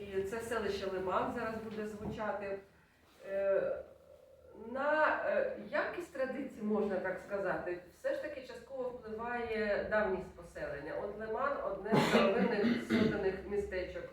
І це селище Лиман зараз буде звучати. Е, На е, якість традицій, можна так сказати, все ж таки частково впливає давність поселення. От Лиман одне з старовинних сотених містечок.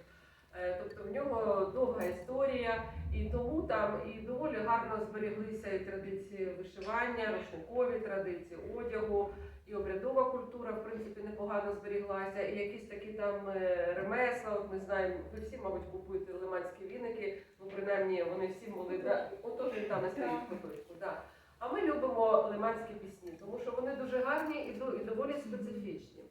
Е, Тобто в нього довга історія, і тому там і доволі гарно зберіглися і традиції вишивання, рушникові традиції одягу, і обрядова культура, в принципі, непогано зберіглася, і якісь такі там е, ремесла. От ми знаємо, ви всі, мабуть, купуєте лиманські віники, ну принаймні вони всі були да, отож він там і стоїть куточку. Да. А ми любимо лиманські пісні, тому що вони дуже гарні і доволі специфічні.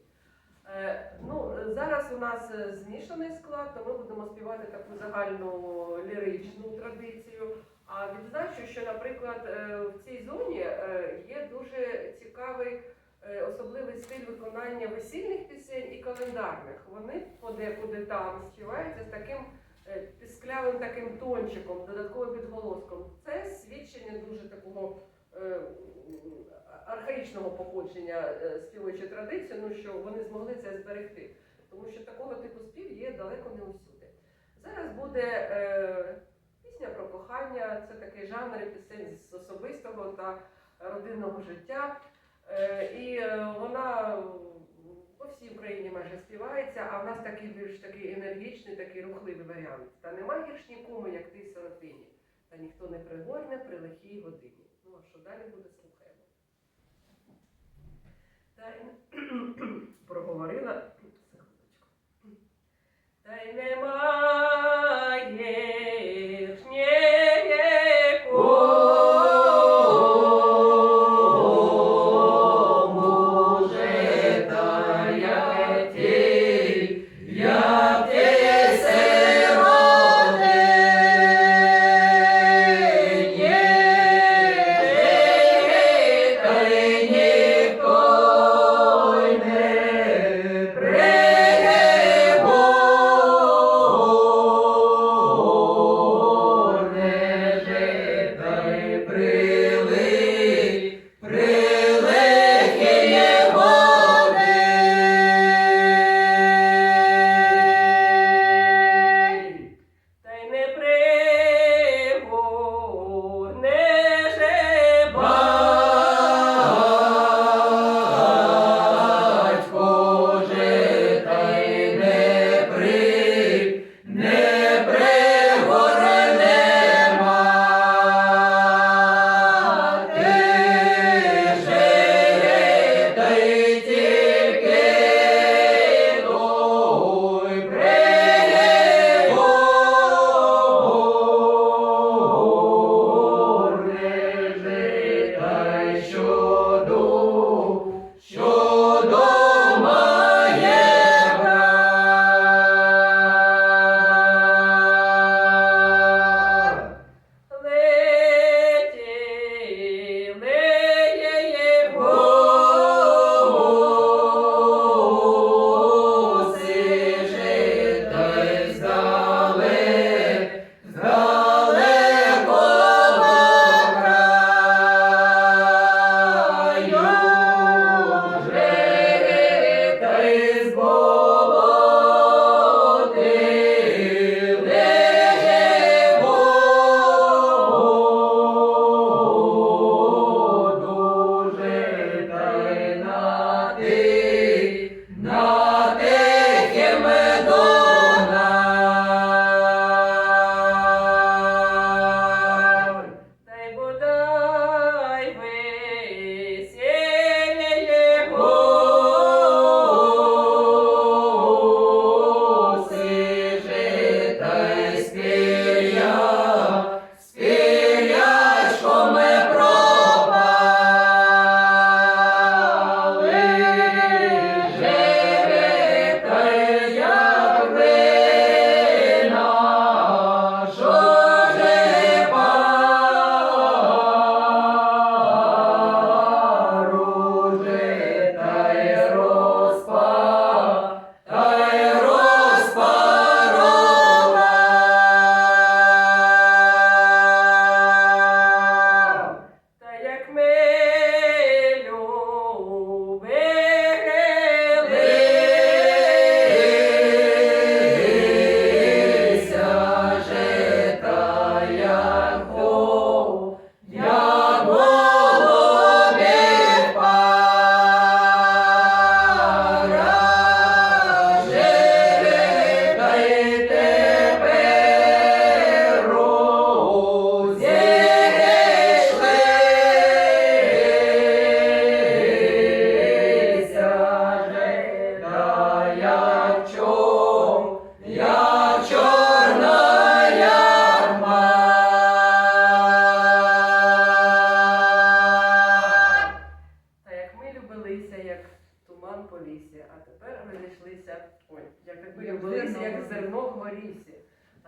Е, ну, зараз у нас е, змішаний склад, то ми будемо співати таку загальну ліричну традицію. А відзначу, що, наприклад, е, в цій зоні є дуже цікавий особливий стиль виконання весільних пісень і календарних. Вони подекуди там співаються з таким пісклявим таким тончиком, додатковим підголоском. Це свідчення дуже такого архаїчного походження е, співочої традиції, ну що вони змогли це зберегти. Тому що такого типу спів є далеко не усюди. Зараз буде е, пісня про кохання, це такий жанр пісень з особистого та родинного життя. Е, і е, вона по всій Україні майже співається, а в нас такий більш такий енергічний, такий рухливий варіант. Та нема гірш нікому, як ти сиротині, та ніхто не пригорне при лихій годині. Ну а що далі буде, слухаємо. Та й проговорила. Секундочку. Та й немає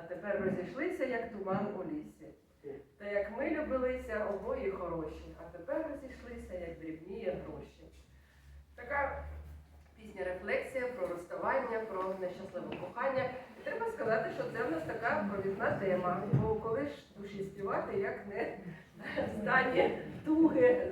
тепер розійшлися, як туман у лісі. Та як ми любилися, обоє хороші, а тепер розійшлися, як дрібніє гроші. Така пісня рефлексія про розставання, про нещасливе кохання. І треба сказати, що це в нас така провідна тема. Бо коли ж душі співати, як не в стані туги